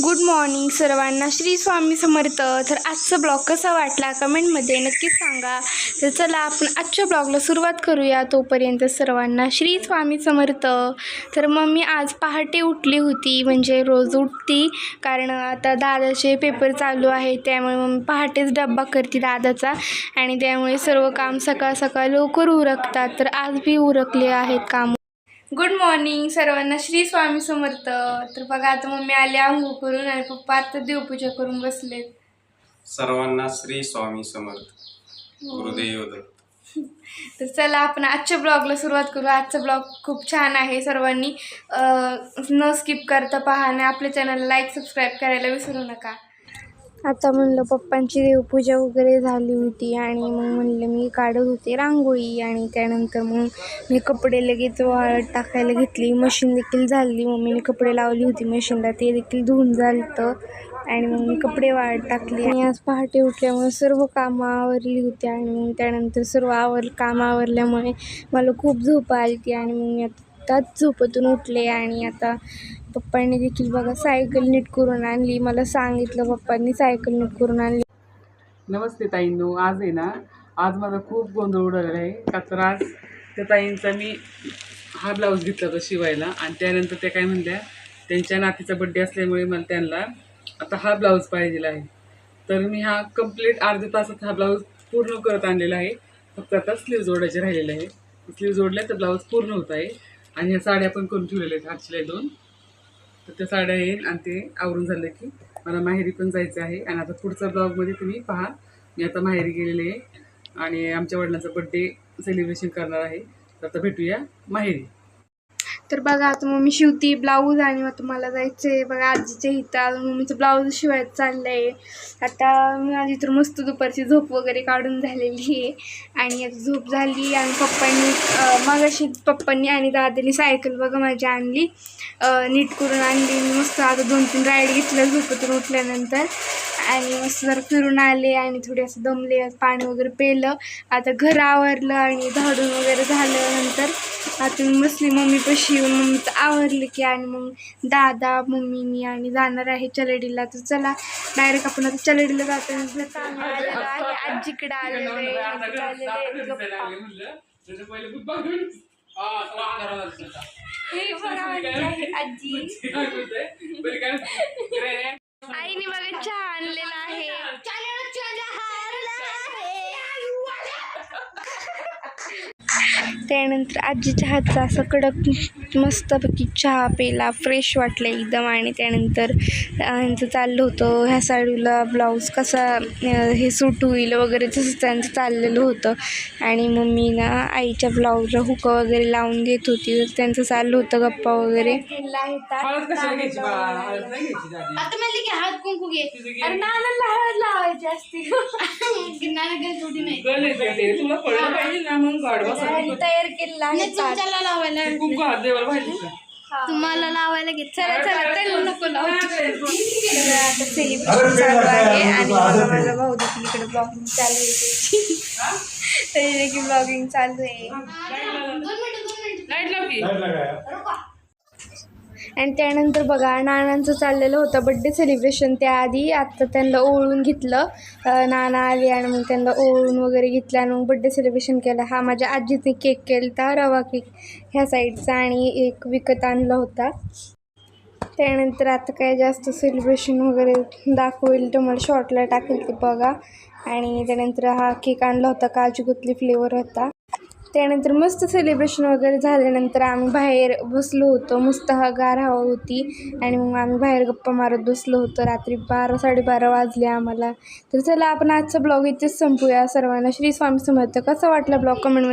Good morning सर्वांना. श्री स्वामी समर्थ. तर आजचा ब्लॉग कसा वाटला कमेंटमध्ये नक्कीच सांगा. तर चला आपण आजच्या ब्लॉगला सुरुवात करूया. तोपर्यंत सर्वांना श्री स्वामी समर्थ. तर मम्मी आज पहाटे उठली होती म्हणजे रोज उठती. कारण आता दादाचे पेपर चालू आहे त्यामुळे मम्मी पहाटेच डब्बा करते दादाचा. आणि त्यामुळे सर्व काम सकाळ सकाळ लवकर उरकतात. तर आज बी उरकले आहेत काम. गुड मॉर्निंग सर्वांना. श्री स्वामी समर्थ. तर बघा आता मम्मी आले आंघोळ करून आणि पप्पा आता देवपूजा करून बसलेत. सर्वांना श्री स्वामी समर्थ. गुरुदेव दत्त. तर चला आपण आजच्या ब्लॉगला सुरुवात करू. आजचा ब्लॉग खूप छान आहे सर्वांनी. न स्किप करता पहा आणि आपल्या चॅनलला लाईक सबस्क्राईब करायला विसरू नका. आता म्हणलं पप्पांची देवपूजा वगैरे झाली होती आणि मग म्हणलं मी काढत होते रांगोळी आणि त्यानंतर मग मी कपडे लगेच वाळत टाकायला घेतली. मशीन देखील झाली. मम्मीने कपडे लावली होती मशीनला. ते देखील धुवून झालं आणि मग मी कपडे वाळत टाकले. आणि आज पहाटे उठल्यामुळे सर्व कामं आवरली होती आणि मग त्यानंतर सर्व आवर काम आवरल्यामुळे मला खूप झोप आली ती आणि मग मी आता आत्ताच झोपेतून उठले आणि आता पप्पांनी देखील बघा सायकल नीट करून आणली. मला सांगितलं पप्पांनी सायकल नीट करून आणली. नमस्ते ताईंनो आज आहे ना आज माझा खूप गोंधळ उडालेला आहे. का तर आज त्या ताईंचा मी हा ब्लाऊज घेतला होता शिवायला आणि त्यानंतर त्या काय म्हणल्या त्यांच्या नातीचा बड्डे असल्यामुळे मला त्यांना आता हा ब्लाऊज पाहिजेला आहे. तर मी हा कंप्लीट अर्ध्या तासात हा ब्लाऊज पूर्ण करत आणलेला आहे. फक्त आता स्लीव जोडायचे राहिलेले आहे. स्लीव जोडल्या तर ब्लाऊज पूर्ण होत आहे. आणि या साड्या पण करून ठेवलेल्या आहेत हातशिलाई दोन. तर त्या साड्या येईल आणि ते आवरून झालं की मला माहेरी पण जायचं आहे. आणि आता पुढचा ब्लॉगमध्ये तुम्ही पहा. मी आता माहेरी गेलेले आहे आणि आमच्या वडिलांचा बड्डे सेलिब्रेशन करणार आहे. तर आता भेटूया माहेरी. तर बघा आता मम्मी शिवती ब्लाऊज आणि मग तुम्हाला जायचं आहे बघा आजीच्या इथं मम्मीचं ब्लाऊज शिवायचं चाललं आहे आता माझी तर मस्त दुपारची झोप वगैरे काढून झालेली आहे. आणि आता झोप झाली आणि पप्पांनी अं, मगाशी पप्पांनी आणि दादानी सायकल बघा माझी आणली. नीट करून आणली. मस्त आता दोन तीन राईड घेतल्या झोपेतून उठल्यानंतर. आणि मस्त जरा फिरून आले आणि थोडे असं दमले पाणी वगैरे पेलं. आता घर आवरलं आणि झाडून वगैरे झालं नंतर आता मी मम्मी पशी येऊन मम्मीचं आवरलं की आणि मग दादा मम्मी मी आणि जाणार आहे चलडीला. तर चला डायरेक्ट आपण आता चलडीला जातो आहे. आजीकडे आलेलो आजी आहे, आजी. आईने बघा चहा आणलेला आहे. त्यानंतर आजीच्या हातचा असं कडक मस्तपैकी चहा पेला फ्रेश वाटलं एकदम. आणि त्यानंतर त्यांचं चाललं होतं ह्या साडीला ब्लाऊज कसा हे सूट होईल वगैरे तसं त्यांचं चाललेलं होतं. आणि मम्मी ना आईच्या ब्लाऊजला हुक वगैरे लावून घेत होती. तर त्यांचं चाललं होतं गप्पा वगैरे. आता म्हणले की हात कुंकू घे. अरे नानाला हळद लावायची असते. नाना गल येते ते. तुला कळलं पाहिजे ना मग तयार केलेला आहे ताट. ते कुंकू हात देवाला पाहिजे का? तुम्हाला लावायला घेत चला चला त्याला नको लावू. ते. तर आता सेलिब्रेशन चालू आहे आणि माझा भाऊ देखील इकडे ब्लॉगिंग चालू आहे. देखील ब्लॉगिंग चालू आहे. लाइट लाव. की. आणि त्यानंतर बघा नानांचं चाललेलं होतं बड्डे सेलिब्रेशन त्याआधी आत्ता त्यांना ओळून घेतलं. नाना आली आणि मग त्यांना ओळून वगैरे घेतलं आणि मग बड्डे सेलिब्रेशन केलं. हा माझ्या आजीने केक केला होता रवा केक ह्या साईडचा आणि एक विकत आणला होता. त्यानंतर आता काय जास्त सेलिब्रेशन वगैरे दाखवेल तुम्हाला शॉर्टला टाकेल ते बघा. आणि त्यानंतर हा केक आणला होता काजू कुतली फ्लेवर होता. त्यानंतर मस्त सेलिब्रेशन वगैरे झाल्यानंतर आम्ही बाहेर बसलो होतो. मस्त गार हवा होती आणि मग आम्ही बाहेर गप्पा मारत बसलो होतो. रात्री बारा साडेबारा वाजले आम्हाला. तर चला आपण आजचा ब्लॉग इथेच संपूया. सर्वांना श्री स्वामी समर्थ. कसा वाटला ब्लॉग कमेंटमध्ये